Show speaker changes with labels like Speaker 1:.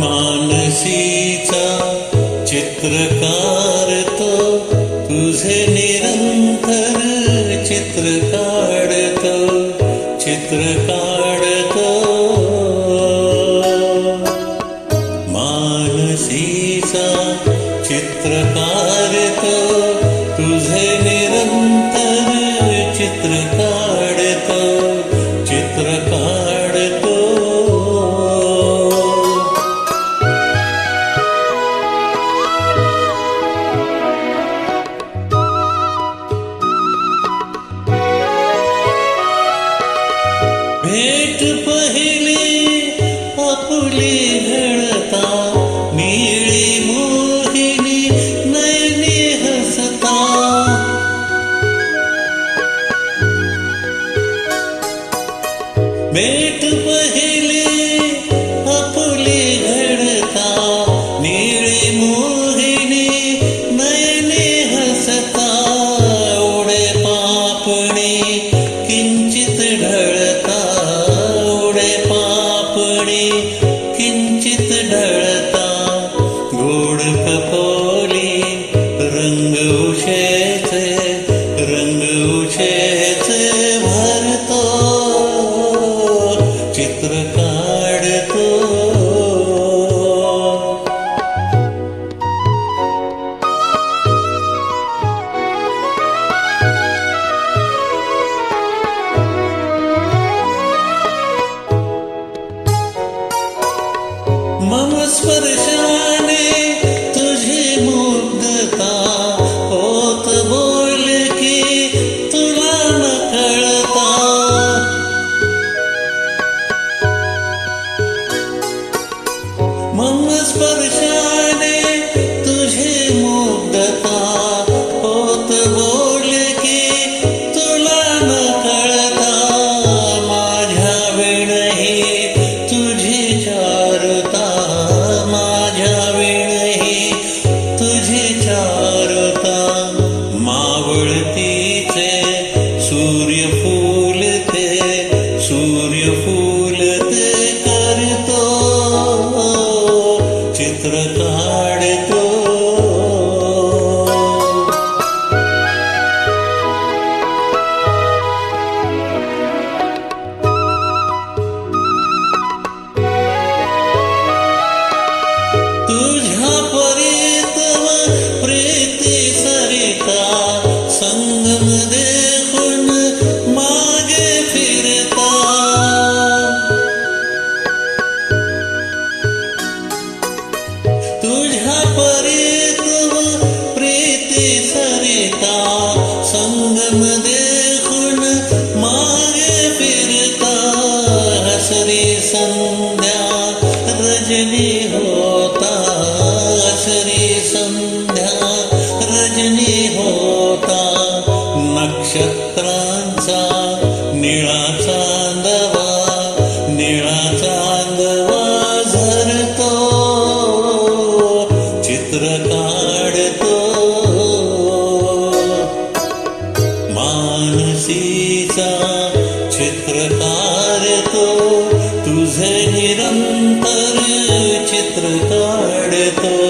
Speaker 1: मानसीचा चित्रकार तो तुझे निरंतर चित्र काढतो चित्र काढतो. मानसीचा चित्रकार तो तुझे निरंतर भेट पहिली आपली घडता निळी मोहिनी नयनी हसता भेट पहिली आपली घडता निळी मोहिनी नयनी हसता उडे पापणी हसरी संध्या रजनी होता हसरी संध्या रजनी होता नक्षत्रा तुझे निरंतर चित्र काढतो.